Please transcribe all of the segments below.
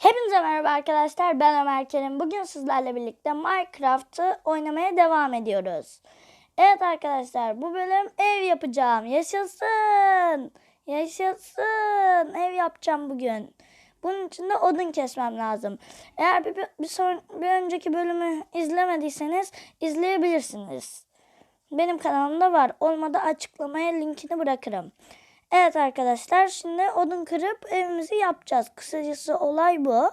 Hepinize merhaba arkadaşlar. Ben Ömer Kerim. Bugün sizlerle birlikte Minecraft'ı oynamaya devam ediyoruz. Evet arkadaşlar bu bölüm ev yapacağım. Yaşasın. Yaşasın. Ev yapacağım bugün. Bunun için de odun kesmem lazım. Eğer bir, bir, son, bir önceki bölümü izlemediyseniz izleyebilirsiniz. Benim kanalımda var. Olmadı açıklamaya linkini bırakırım. Evet arkadaşlar şimdi odun kırıp evimizi yapacağız. Kısacası olay bu.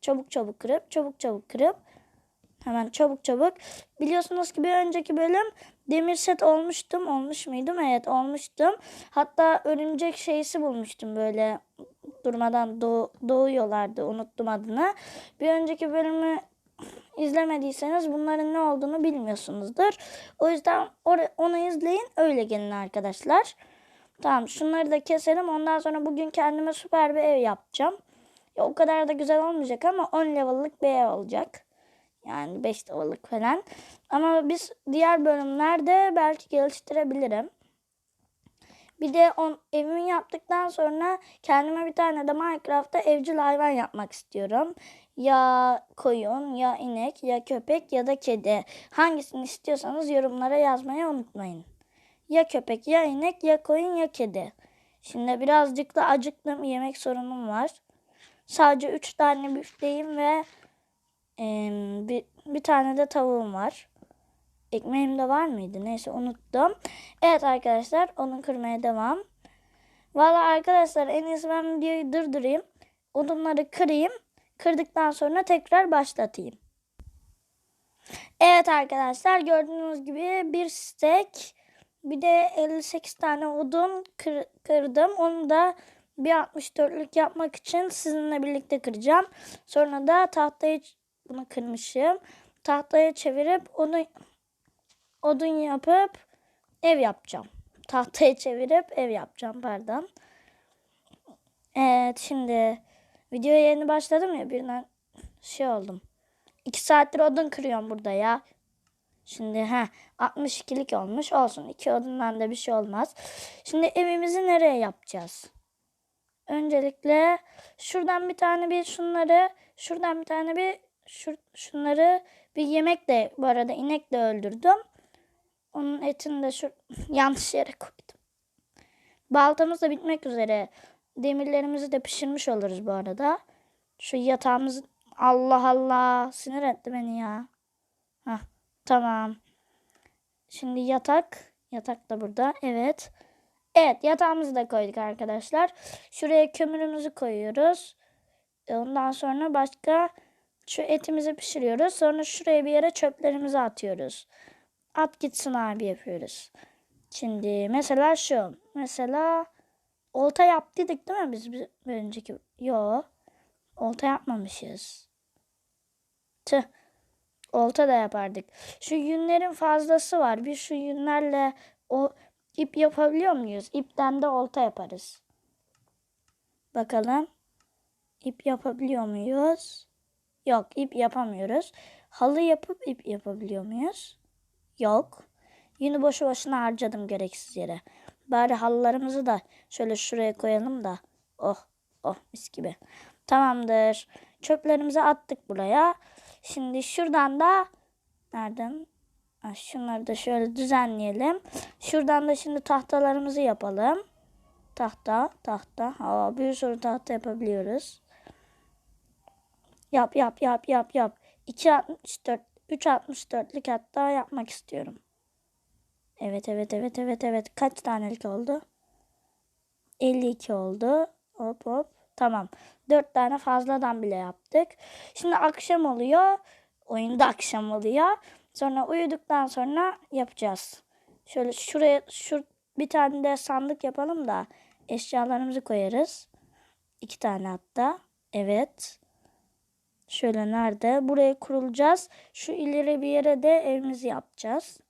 Çabuk çabuk kırıp çabuk çabuk kırıp hemen çabuk çabuk. Biliyorsunuz ki bir önceki bölüm demir set olmuştum. Olmuş muydum? Evet olmuştum. Hatta örümcek şeysi bulmuştum böyle durmadan doğ, doğuyorlardı. Unuttum adını. Bir önceki bölümü izlemediyseniz bunların ne olduğunu bilmiyorsunuzdur. O yüzden onu izleyin öyle gelin arkadaşlar. Tamam şunları da keselim. Ondan sonra bugün kendime süper bir ev yapacağım. Ya, o kadar da güzel olmayacak ama 10 level'lık bir ev olacak. Yani 5 level'lık falan. Ama biz diğer bölümlerde belki geliştirebilirim. Bir de on, evimi yaptıktan sonra kendime bir tane de Minecraft'ta evcil hayvan yapmak istiyorum. Ya koyun, ya inek, ya köpek ya da kedi. Hangisini istiyorsanız yorumlara yazmayı unutmayın. Ya köpek, ya inek, ya koyun, ya kedi. Şimdi birazcık da acıktım. Yemek sorunum var. Sadece 3 tane büfteğim ve e, bir, bir tane de tavuğum var. Ekmeğim de var mıydı? Neyse unuttum. Evet arkadaşlar onu kırmaya devam. Valla arkadaşlar en iyisi ben videoyu durdurayım. Odunları kırayım. Kırdıktan sonra tekrar başlatayım. Evet arkadaşlar gördüğünüz gibi bir stek bir de 58 tane odun kır, kırdım. Onu da bir 64'lük yapmak için sizinle birlikte kıracağım. Sonra da tahtayı bunu kırmışım. Tahtaya çevirip onu odun yapıp ev yapacağım. Tahtayı çevirip ev yapacağım pardon. Evet şimdi videoya yeni başladım ya birden şey oldum. 2 saattir odun kırıyorum burada ya. Şimdi ha 62'lik olmuş olsun. iki odundan da bir şey olmaz. Şimdi evimizi nereye yapacağız? Öncelikle şuradan bir tane bir şunları şuradan bir tane bir şur, şunları bir yemek de bu arada inek de öldürdüm. Onun etini de şu yanlış yere koydum. Baltamız da bitmek üzere. Demirlerimizi de pişirmiş oluruz bu arada. Şu yatağımızı Allah Allah sinir etti beni ya. Hah tamam. Şimdi yatak. Yatak da burada. Evet. Evet yatağımızı da koyduk arkadaşlar. Şuraya kömürümüzü koyuyoruz. Ondan sonra başka şu etimizi pişiriyoruz. Sonra şuraya bir yere çöplerimizi atıyoruz. At gitsin abi yapıyoruz. Şimdi mesela şu. Mesela olta yaptıydık değil mi biz bir önceki? Yo. Olta yapmamışız. Tüh. Olta da yapardık. Şu yünlerin fazlası var. Bir şu yünlerle o ip yapabiliyor muyuz? İpten de olta yaparız. Bakalım. İp yapabiliyor muyuz? Yok, ip yapamıyoruz. Halı yapıp ip yapabiliyor muyuz? Yok. Yünü boşu boşuna harcadım gereksiz yere. Bari halılarımızı da şöyle şuraya koyalım da. Oh, oh mis gibi. Tamamdır. Çöplerimizi attık buraya. Şimdi şuradan da nereden? Ha, şunları da şöyle düzenleyelim. Şuradan da şimdi tahtalarımızı yapalım. Tahta, tahta. Aa, bir sürü tahta yapabiliyoruz. Yap, yap, yap, yap, yap. 2.64, 3.64'lük hatta yapmak istiyorum. Evet, evet, evet, evet, evet. Kaç tanelik oldu? 52 oldu. Hop hop. Tamam. 4 tane fazladan bile yaptık. Şimdi akşam oluyor. Oyunda akşam oluyor. Sonra uyuduktan sonra yapacağız. Şöyle şuraya şu bir tane de sandık yapalım da eşyalarımızı koyarız. İki tane hatta. Evet. Şöyle nerede? Buraya kurulacağız. Şu ileri bir yere de evimizi yapacağız.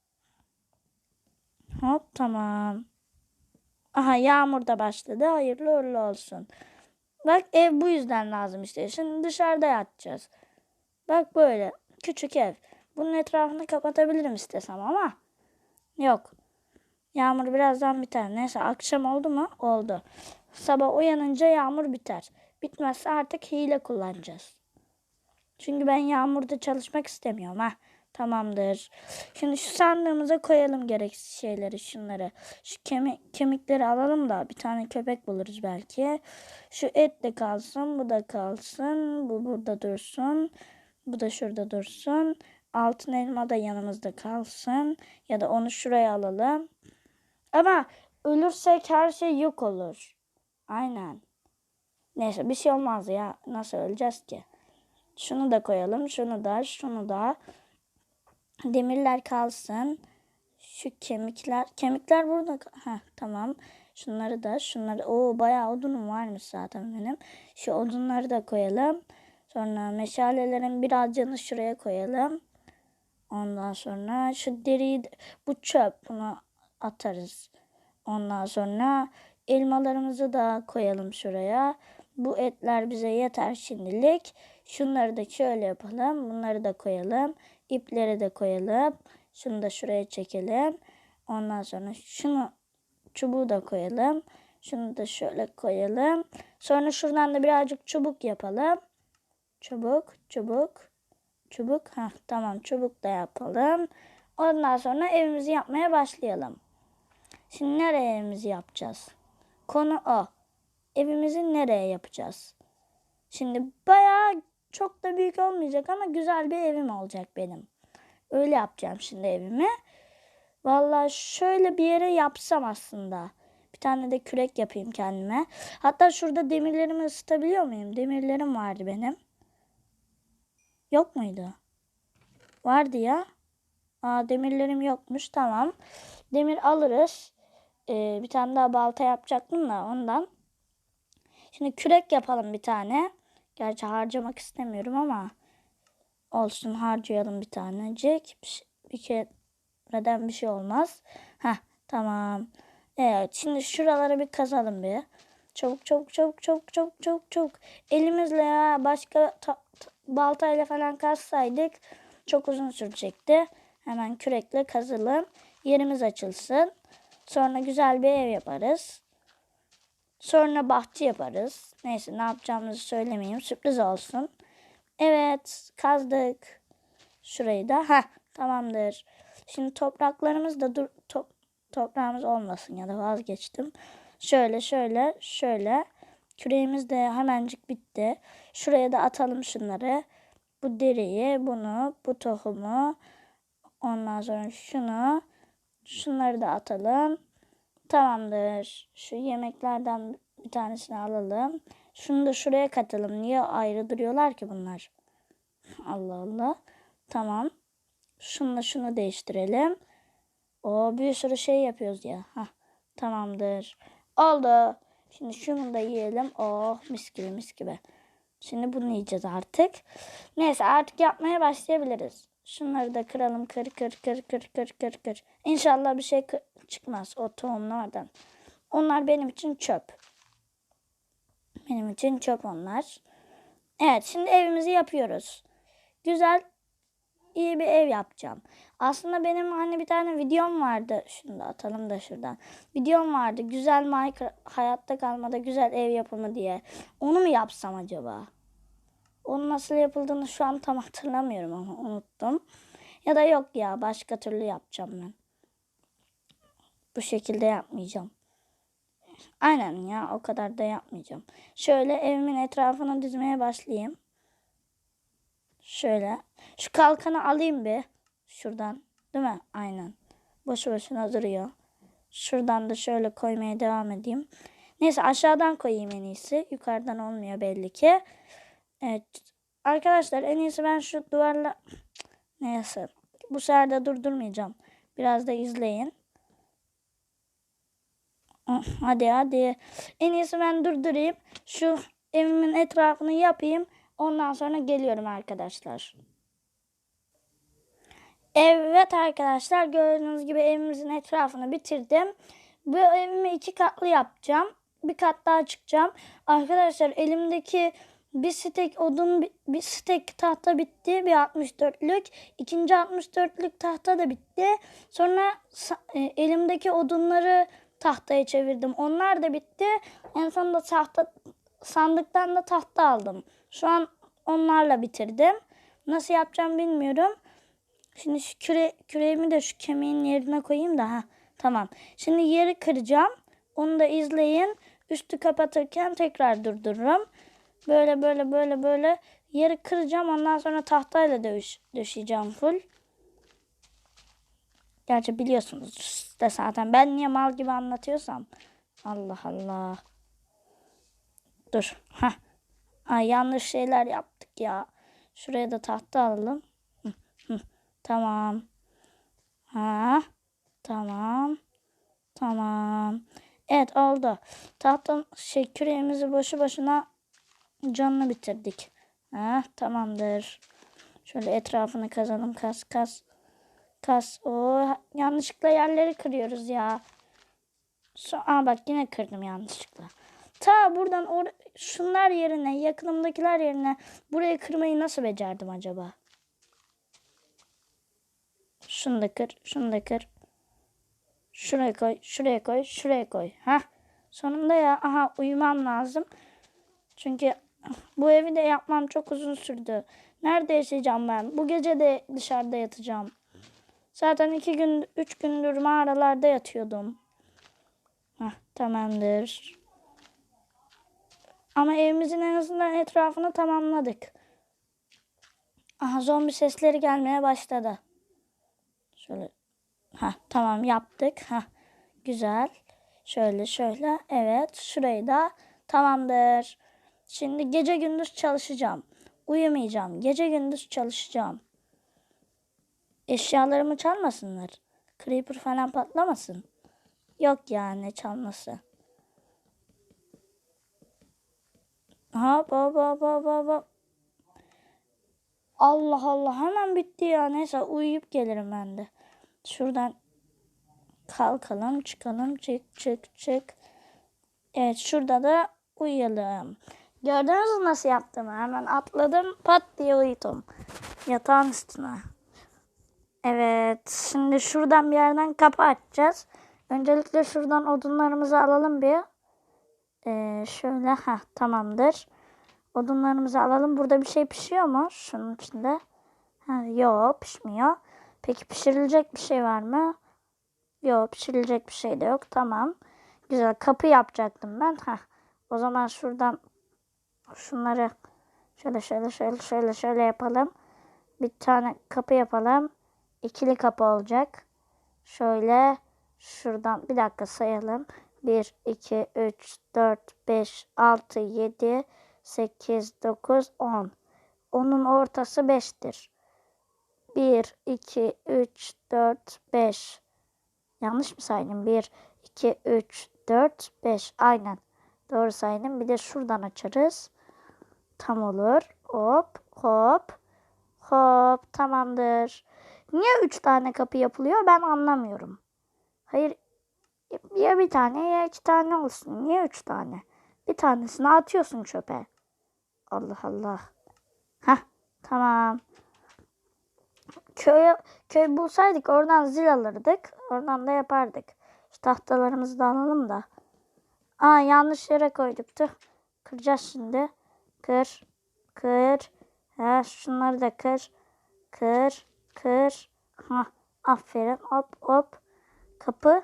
Hop tamam. Aha yağmur da başladı. Hayırlı uğurlu olsun. Bak ev bu yüzden lazım işte. Şimdi dışarıda yatacağız. Bak böyle küçük ev. Bunun etrafını kapatabilirim istesem ama yok. Yağmur birazdan biter. Neyse akşam oldu mu? Oldu. Sabah uyanınca yağmur biter. Bitmezse artık hile kullanacağız. Çünkü ben yağmurda çalışmak istemiyorum ha. Tamamdır. Şimdi şu sandığımıza koyalım gereksiz şeyleri şunları. Şu kemik, kemikleri alalım da bir tane köpek buluruz belki. Şu et de kalsın, bu da kalsın. Bu burada dursun. Bu da şurada dursun. Altın elma da yanımızda kalsın. Ya da onu şuraya alalım. Ama ölürsek her şey yok olur. Aynen. Neyse bir şey olmaz ya. Nasıl öleceğiz ki? Şunu da koyalım. Şunu da, şunu da. Demirler kalsın. Şu kemikler. Kemikler burada. Ha tamam. Şunları da, şunları. Oo bayağı odunum varmış zaten benim. Şu odunları da koyalım. Sonra meşalelerin birazcını şuraya koyalım. Ondan sonra şu deriyi, de- bu çöp. Bunu atarız. Ondan sonra elmalarımızı da koyalım şuraya. Bu etler bize yeter şimdilik. Şunları da şöyle yapalım. Bunları da koyalım. İpleri de koyalım. Şunu da şuraya çekelim. Ondan sonra şunu çubuğu da koyalım. Şunu da şöyle koyalım. Sonra şuradan da birazcık çubuk yapalım. Çubuk, çubuk, çubuk. Ha tamam çubuk da yapalım. Ondan sonra evimizi yapmaya başlayalım. Şimdi nereye evimizi yapacağız? Konu o. Evimizi nereye yapacağız? Şimdi bayağı çok da büyük olmayacak ama güzel bir evim olacak benim. Öyle yapacağım şimdi evimi. Vallahi şöyle bir yere yapsam aslında. Bir tane de kürek yapayım kendime. Hatta şurada demirlerimi ısıtabiliyor muyum? Demirlerim vardı benim. Yok muydu? Vardı ya. Aa, demirlerim yokmuş. Tamam. Demir alırız. Ee, bir tane daha balta yapacaktım da ondan. Şimdi kürek yapalım bir tane. Gerçi harcamak istemiyorum ama olsun harcayalım bir tanecik. Bir, şey, bir kereden bir şey olmaz. Heh tamam. Evet şimdi şuraları bir kazalım bir. Çabuk çabuk çabuk çabuk çabuk çabuk çabuk. Elimizle ya başka ta- ta- baltayla falan kazsaydık çok uzun sürecekti. Hemen kürekle kazalım. Yerimiz açılsın. Sonra güzel bir ev yaparız. Sonra bahçe yaparız. Neyse ne yapacağımızı söylemeyeyim. Sürpriz olsun. Evet kazdık. Şurayı da. ha tamamdır. Şimdi topraklarımız da dur top, toprağımız olmasın ya da vazgeçtim. Şöyle şöyle şöyle. Küreğimiz de hemencik bitti. Şuraya da atalım şunları. Bu deriyi, bunu, bu tohumu. Ondan sonra şunu. Şunları da atalım. Tamamdır. Şu yemeklerden bir tanesini alalım. Şunu da şuraya katalım. Niye ayrı duruyorlar ki bunlar? Allah Allah. Tamam. Şununla şunu değiştirelim. O bir sürü şey yapıyoruz ya. Hah, tamamdır. Oldu. Şimdi şunu da yiyelim. Oh mis gibi mis gibi. Şimdi bunu yiyeceğiz artık. Neyse artık yapmaya başlayabiliriz. Şunları da kıralım. Kır kır kır kır kır kır kır. İnşallah bir şey çıkmaz o tohumlardan. Onlar benim için çöp. Benim için çöp onlar. Evet şimdi evimizi yapıyoruz. Güzel iyi bir ev yapacağım. Aslında benim hani bir tane videom vardı. Şunu da atalım da şuradan. Videom vardı. Güzel Minecraft hayatta kalmada güzel ev yapımı diye. Onu mu yapsam acaba? Onun nasıl yapıldığını şu an tam hatırlamıyorum ama unuttum. Ya da yok ya başka türlü yapacağım ben. Bu şekilde yapmayacağım. Aynen ya o kadar da yapmayacağım. Şöyle evimin etrafını dizmeye başlayayım. Şöyle. Şu kalkanı alayım bir. Şuradan. Değil mi? Aynen. Boşu boşuna duruyor. Şuradan da şöyle koymaya devam edeyim. Neyse aşağıdan koyayım en iyisi. Yukarıdan olmuyor belli ki. Evet. Arkadaşlar en iyisi ben şu duvarla... Neyse. Bu sefer de durdurmayacağım. Biraz da izleyin. Ah, Hadi hadi. En iyisi ben durdurayım. Şu evimin etrafını yapayım. Ondan sonra geliyorum arkadaşlar. Evet arkadaşlar gördüğünüz gibi evimizin etrafını bitirdim. Bu evimi iki katlı yapacağım. Bir kat daha çıkacağım. Arkadaşlar elimdeki bir stek odun bi- bir stek tahta bitti. Bir 64'lük. İkinci 64'lük tahta da bitti. Sonra e, elimdeki odunları tahtaya çevirdim. Onlar da bitti. En sonunda tahta sandıktan da tahta aldım. Şu an onlarla bitirdim. Nasıl yapacağım bilmiyorum. Şimdi şu küre, küreğimi de şu kemiğin yerine koyayım da ha. Tamam. Şimdi yeri kıracağım. Onu da izleyin. Üstü kapatırken tekrar durdururum. Böyle böyle böyle böyle yeri kıracağım. Ondan sonra tahtayla döş, döşeyeceğim full. Gerçi biliyorsunuz de zaten. Ben niye mal gibi anlatıyorsam. Allah Allah. Dur. Heh. Ay yanlış şeyler yaptık ya. Şuraya da tahta alalım. Tamam. Ha. Tamam. Tamam. Evet oldu. Tahta şey küreğimizi boşu boşuna canını bitirdik. Ha, tamamdır. Şöyle etrafını kazalım. Kas kas. Kas. O yanlışlıkla yerleri kırıyoruz ya. So Aa bak yine kırdım yanlışlıkla. Ta buradan or şunlar yerine, yakınımdakiler yerine burayı kırmayı nasıl becerdim acaba? Şunu da kır, şunu da kır. Şuraya koy, şuraya koy, şuraya koy. Ha? Sonunda ya. Aha uyumam lazım. Çünkü bu evi de yapmam çok uzun sürdü. Nerede yaşayacağım ben? Bu gece de dışarıda yatacağım. Zaten iki gün, üç gündür mağaralarda yatıyordum. Heh, tamamdır. Ama evimizin en azından etrafını tamamladık. Aha zombi sesleri gelmeye başladı. Şöyle. Ha tamam yaptık. Ha güzel. Şöyle şöyle. Evet şurayı da tamamdır. Şimdi gece gündüz çalışacağım. Uyumayacağım. Gece gündüz çalışacağım. Eşyalarımı çalmasınlar. Creeper falan patlamasın. Yok yani çalması. Hop hop hop hop hop. Allah Allah hemen bitti ya. Neyse uyuyup gelirim ben de. Şuradan kalkalım çıkalım çık çık çık. Evet şurada da uyuyalım. Gördünüz mü nasıl yaptığımı? Hemen atladım pat diye uyudum. Yatağın üstüne. Evet şimdi şuradan bir yerden kapı açacağız. Öncelikle şuradan odunlarımızı alalım bir. Ee, şöyle ha tamamdır. Odunlarımızı alalım. Burada bir şey pişiyor mu? Şunun içinde. Ha, yok pişmiyor. Peki pişirilecek bir şey var mı? Yok pişirilecek bir şey de yok. Tamam. Güzel kapı yapacaktım ben. Ha. O zaman şuradan şunları şöyle şöyle şöyle şöyle şöyle yapalım. Bir tane kapı yapalım. İkili kapı olacak. Şöyle şuradan bir dakika sayalım. 1, 2, 3, 4, 5, 6, 7, 8, 9, 10. Onun ortası 5'tir. 1, 2, 3, 4, 5. Yanlış mı saydım? 1, 2, 3, 4, 5. Aynen. Doğru saydım. Bir de şuradan açarız. Tam olur. Hop, hop, hop. Tamamdır. Niye 3 tane kapı yapılıyor ben anlamıyorum. Hayır ya bir tane ya iki tane olsun. Niye üç tane? Bir tanesini atıyorsun çöpe. Allah Allah. Hah tamam. Köye, köy bulsaydık oradan zil alırdık. Oradan da yapardık. Şu tahtalarımızı da alalım da. Aa yanlış yere koyduk. Tüh. Kıracağız şimdi. Kır. Kır. Ha, şunları da kır. Kır. Kır. Ha, aferin. Hop hop. Kapı.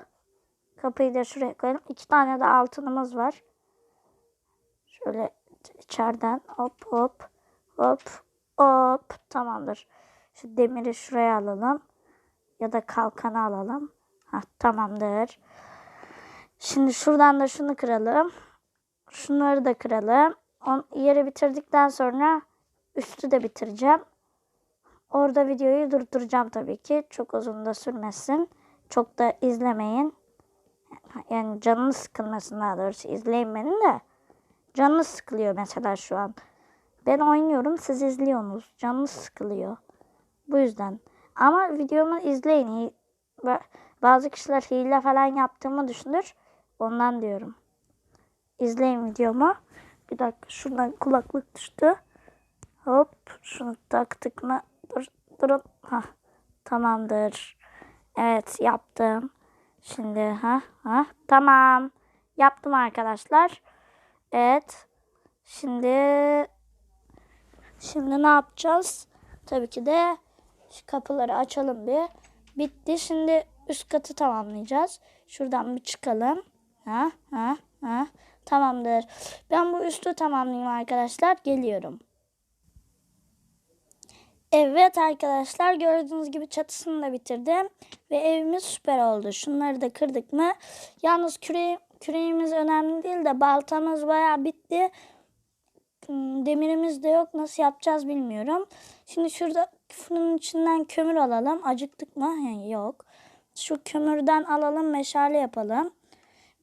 Kapıyı da şuraya koyalım. İki tane de altınımız var. Şöyle içeriden hop hop hop hop tamamdır. Şu demiri şuraya alalım. Ya da kalkanı alalım. Ha tamamdır. Şimdi şuradan da şunu kıralım. Şunları da kıralım. On, yeri bitirdikten sonra üstü de bitireceğim. Orada videoyu durduracağım tabii ki. Çok uzun da sürmesin. Çok da izlemeyin. Yani canınız sıkılmasın daha doğrusu. İzleyin beni de. Canınız sıkılıyor mesela şu an. Ben oynuyorum siz izliyorsunuz. Canınız sıkılıyor. Bu yüzden. Ama videomu izleyin. Bazı kişiler hile falan yaptığımı düşünür. Ondan diyorum. İzleyin videomu. Bir dakika şuradan kulaklık düştü. Hop şunu taktık mı? Dur, durun. Hah, tamamdır. Evet yaptım. Şimdi ha ha tamam. Yaptım arkadaşlar. Evet. Şimdi şimdi ne yapacağız? Tabii ki de şu kapıları açalım bir. Bitti. Şimdi üst katı tamamlayacağız. Şuradan bir çıkalım. Ha ha ha. Tamamdır. Ben bu üstü tamamlayayım arkadaşlar. Geliyorum. Evet arkadaşlar gördüğünüz gibi çatısını da bitirdim. Ve evimiz süper oldu. Şunları da kırdık mı? Yalnız küre, küreğimiz önemli değil de baltamız bayağı bitti. Hmm, Demirimiz de yok. Nasıl yapacağız bilmiyorum. Şimdi şurada fırının içinden kömür alalım. Acıktık mı? Yani yok. Şu kömürden alalım meşale yapalım.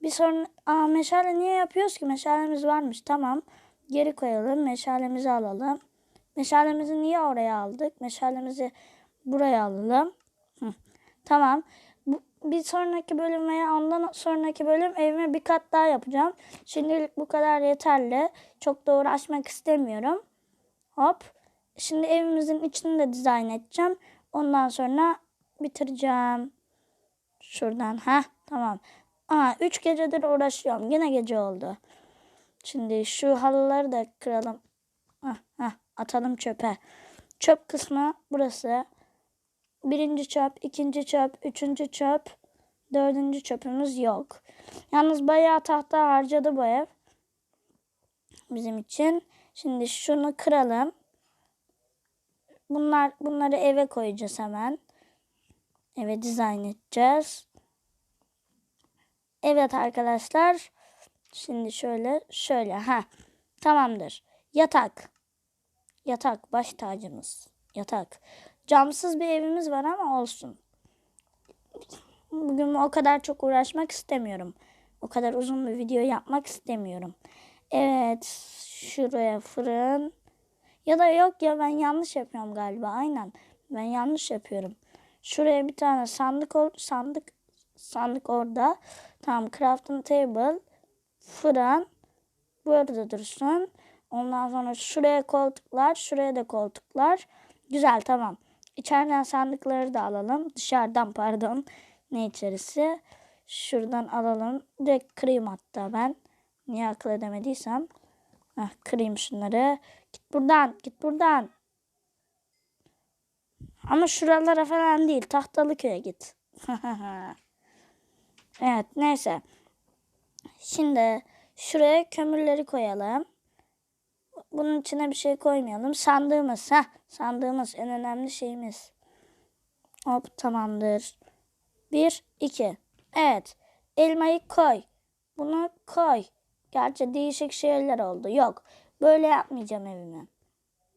Bir sonra Aa, meşale niye yapıyoruz ki? Meşalemiz varmış. Tamam. Geri koyalım. Meşalemizi alalım. Meşalemizi niye oraya aldık? Meşalemizi buraya alalım. Hı. Tamam. Bu, bir sonraki bölüm veya ondan sonraki bölüm evime bir kat daha yapacağım. Şimdilik bu kadar yeterli. Çok da uğraşmak istemiyorum. Hop. Şimdi evimizin içini de dizayn edeceğim. Ondan sonra bitireceğim. Şuradan. ha tamam. Aa, üç gecedir uğraşıyorum. Yine gece oldu. Şimdi şu halıları da kıralım. Hah, hah, atalım çöpe. Çöp kısmı burası. Birinci çöp, ikinci çöp, üçüncü çöp, dördüncü çöpümüz yok. Yalnız bayağı tahta harcadı bu ev. Bizim için. Şimdi şunu kıralım. Bunlar bunları eve koyacağız hemen. Eve dizayn edeceğiz. Evet arkadaşlar. Şimdi şöyle şöyle ha. Tamamdır. Yatak. Yatak baş tacımız. Yatak. Camsız bir evimiz var ama olsun. Bugün o kadar çok uğraşmak istemiyorum. O kadar uzun bir video yapmak istemiyorum. Evet. Şuraya fırın. Ya da yok ya ben yanlış yapıyorum galiba. Aynen. Ben yanlış yapıyorum. Şuraya bir tane sandık sandık sandık orada. Tamam crafting table fırın burada dursun. Ondan sonra şuraya koltuklar, şuraya da koltuklar. Güzel tamam. İçeriden sandıkları da alalım. Dışarıdan pardon. Ne içerisi? Şuradan alalım. Direkt kırayım hatta ben. Niye akıl edemediysem. Heh, kırayım şunları. Git buradan. Git buradan. Ama şuralara falan değil. Tahtalı köye git. evet neyse. Şimdi şuraya kömürleri koyalım. Bunun içine bir şey koymayalım. Sandığımız. ha Sandığımız en önemli şeyimiz. Hop tamamdır. Bir, iki. Evet. Elmayı koy. Bunu koy. Gerçi değişik şeyler oldu. Yok. Böyle yapmayacağım evimi.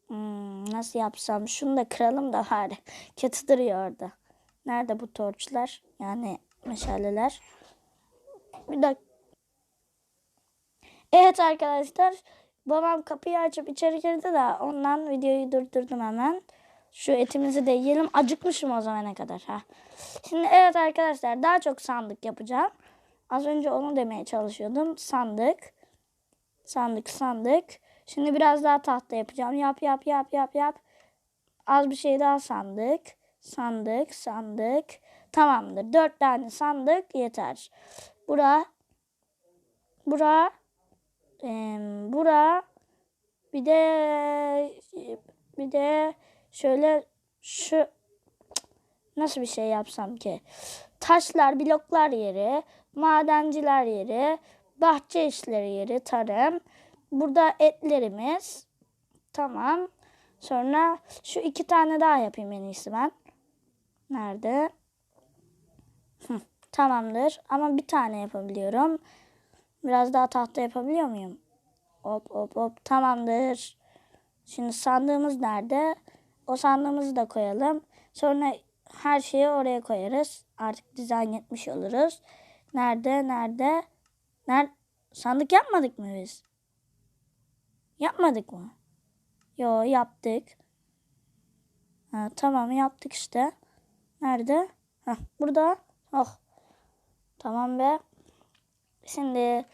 Hmm, nasıl yapsam? Şunu da kıralım da bari. Kötü duruyor orada. Nerede bu torçlar? Yani meşaleler. Bir dakika. Evet arkadaşlar. Babam kapıyı açıp içeri girdi de ondan videoyu durdurdum hemen. Şu etimizi de yiyelim. Acıkmışım o zamana kadar. Ha. Şimdi evet arkadaşlar daha çok sandık yapacağım. Az önce onu demeye çalışıyordum. Sandık. Sandık sandık. Şimdi biraz daha tahta yapacağım. Yap yap yap yap yap. Az bir şey daha sandık. Sandık sandık. Tamamdır. Dört tane sandık yeter. Bura. Bura e, bura bir de bir de şöyle şu nasıl bir şey yapsam ki taşlar bloklar yeri madenciler yeri bahçe işleri yeri tarım burada etlerimiz tamam sonra şu iki tane daha yapayım en iyisi ben nerede Hı, tamamdır ama bir tane yapabiliyorum Biraz daha tahta yapabiliyor muyum? Hop hop hop tamamdır. Şimdi sandığımız nerede? O sandığımızı da koyalım. Sonra her şeyi oraya koyarız. Artık dizayn etmiş oluruz. Nerede? Nerede? Nerede? Sandık yapmadık mı biz? Yapmadık mı? Yo yaptık. Ha, tamam yaptık işte. Nerede? Heh, burada. Oh. Tamam be. Şimdi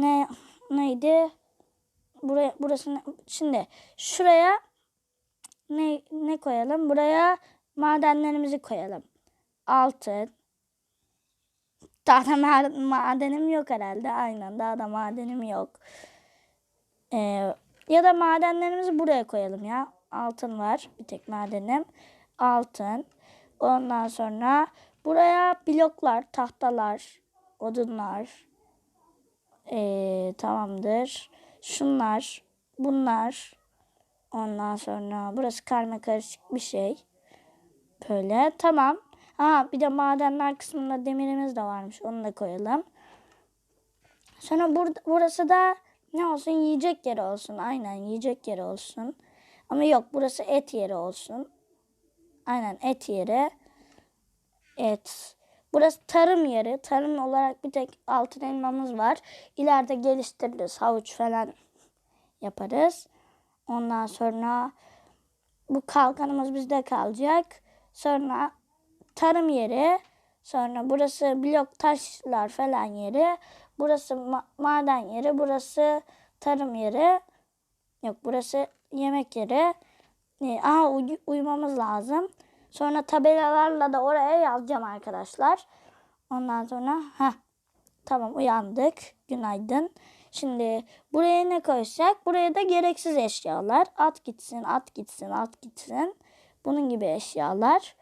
ne neydi? Buraya burası şimdi şuraya ne ne koyalım? Buraya madenlerimizi koyalım. Altın, Daha da ma- madenim yok herhalde. Aynen daha da madenim yok. Ee, ya da madenlerimizi buraya koyalım ya. Altın var. Bir tek madenim. Altın. Ondan sonra buraya bloklar, tahtalar, odunlar. Ee, tamamdır. Şunlar, bunlar. Ondan sonra burası karma karışık bir şey. Böyle tamam. Ha bir de madenler kısmında demirimiz de varmış. Onu da koyalım. Sonra burada, burası da ne olsun? Yiyecek yeri olsun. Aynen yiyecek yeri olsun. Ama yok burası et yeri olsun. Aynen et yeri. Et. Burası tarım yeri. Tarım olarak bir tek altın elmamız var. İleride geliştiririz. Havuç falan yaparız. Ondan sonra bu kalkanımız bizde kalacak. Sonra tarım yeri. Sonra burası blok taşlar falan yeri. Burası ma- maden yeri. Burası tarım yeri. Yok burası yemek yeri. Aha uy- uyumamız lazım. Sonra tabelalarla da oraya yazacağım arkadaşlar. Ondan sonra ha tamam uyandık. Günaydın. Şimdi buraya ne koysak? Buraya da gereksiz eşyalar. At gitsin, at gitsin, at gitsin. Bunun gibi eşyalar.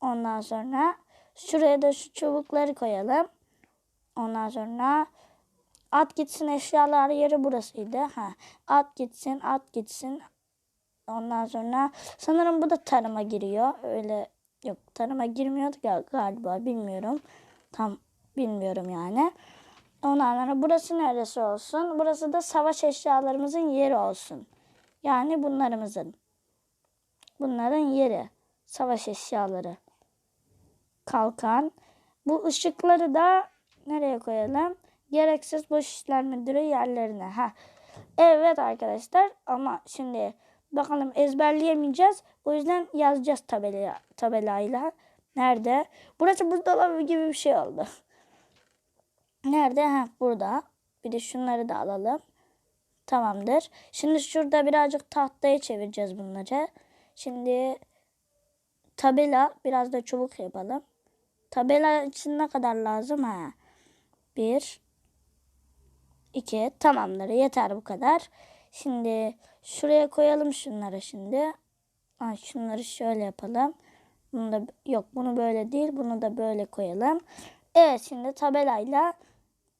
Ondan sonra şuraya da şu çubukları koyalım. Ondan sonra at gitsin eşyalar yeri burasıydı. Ha, at gitsin, at gitsin. Ondan sonra sanırım bu da tarıma giriyor. Öyle yok tarıma girmiyordu gal- galiba bilmiyorum. Tam bilmiyorum yani. Ondan sonra burası neresi olsun? Burası da savaş eşyalarımızın yeri olsun. Yani bunlarımızın. Bunların yeri. Savaş eşyaları. Kalkan. Bu ışıkları da nereye koyalım? Gereksiz boş işler müdürü yerlerine. Ha. Evet arkadaşlar ama şimdi bakalım ezberleyemeyeceğiz. O yüzden yazacağız tabela, tabelayla. Nerede? Burası buzdolabı gibi bir şey oldu. Nerede? Ha burada. Bir de şunları da alalım. Tamamdır. Şimdi şurada birazcık tahtaya çevireceğiz bunları. Şimdi tabela biraz da çubuk yapalım. Tabela için ne kadar lazım? Ha. Bir. iki. Tamamdır. Yeter bu kadar. Şimdi şuraya koyalım şunları şimdi. Ha, şunları şöyle yapalım. Bunu da yok bunu böyle değil. Bunu da böyle koyalım. Evet şimdi tabelayla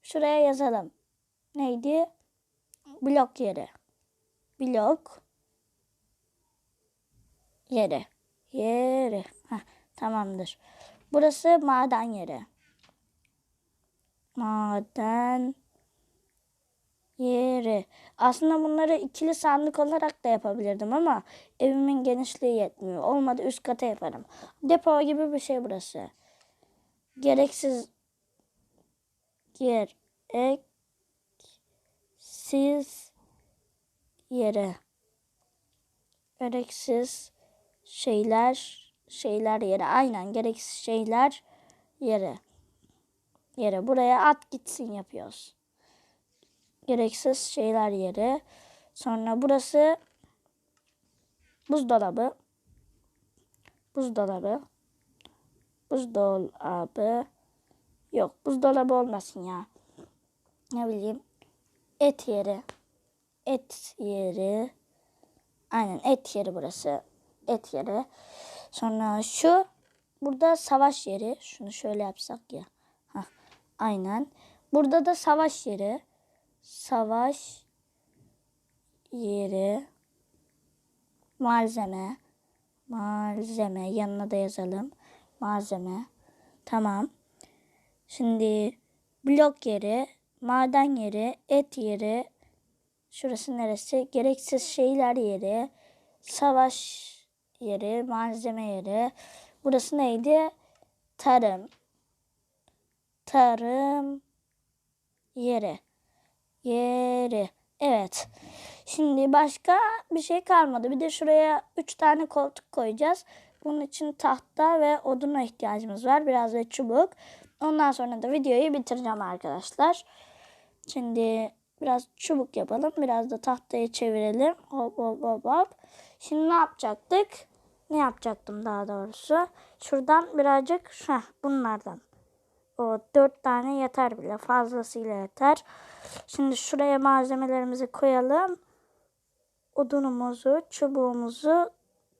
şuraya yazalım. Neydi? Blok yeri. Blok yeri. Yeri. Heh, tamamdır. Burası maden yeri. Maden yeri. Aslında bunları ikili sandık olarak da yapabilirdim ama evimin genişliği yetmiyor. Olmadı üst kata yaparım. Depo gibi bir şey burası. Gereksiz gereksiz yere gereksiz şeyler şeyler yere aynen gereksiz şeyler yere yere buraya at gitsin yapıyoruz. Gereksiz şeyler yere. Sonra burası buzdolabı. Buzdolabı. Buzdolabı. Yok buzdolabı olmasın ya. Ne bileyim. Et yeri. Et yeri. Aynen et yeri burası. Et yeri. Sonra şu burada savaş yeri. Şunu şöyle yapsak ya. Hah, aynen. Burada da savaş yeri. Savaş yeri. Malzeme. Malzeme. Yanına da yazalım. Malzeme. Tamam. Şimdi blok yeri, maden yeri, et yeri, şurası neresi? Gereksiz şeyler yeri, savaş yeri, malzeme yeri. Burası neydi? Tarım. Tarım yeri. Yeri. Evet. Şimdi başka bir şey kalmadı. Bir de şuraya 3 tane koltuk koyacağız. Bunun için tahta ve oduna ihtiyacımız var. Biraz da çubuk. Ondan sonra da videoyu bitireceğim arkadaşlar. Şimdi biraz çubuk yapalım. Biraz da tahtayı çevirelim. Hop hop hop hop. Şimdi ne yapacaktık? Ne yapacaktım daha doğrusu? Şuradan birazcık heh, bunlardan. O dört tane yeter bile. Fazlasıyla yeter. Şimdi şuraya malzemelerimizi koyalım. Odunumuzu, çubuğumuzu,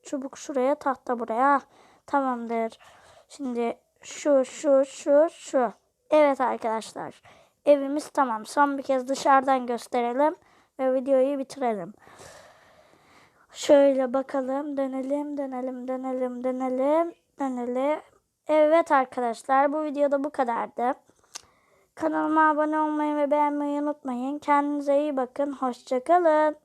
çubuk şuraya, tahta buraya. Tamamdır. Şimdi şu, şu, şu, şu. Evet arkadaşlar. Evimiz tamam. Son bir kez dışarıdan gösterelim ve videoyu bitirelim. Şöyle bakalım. Dönelim, dönelim, dönelim, dönelim, dönelim. Evet arkadaşlar bu videoda bu kadardı. Kanalıma abone olmayı ve beğenmeyi unutmayın. Kendinize iyi bakın. Hoşçakalın.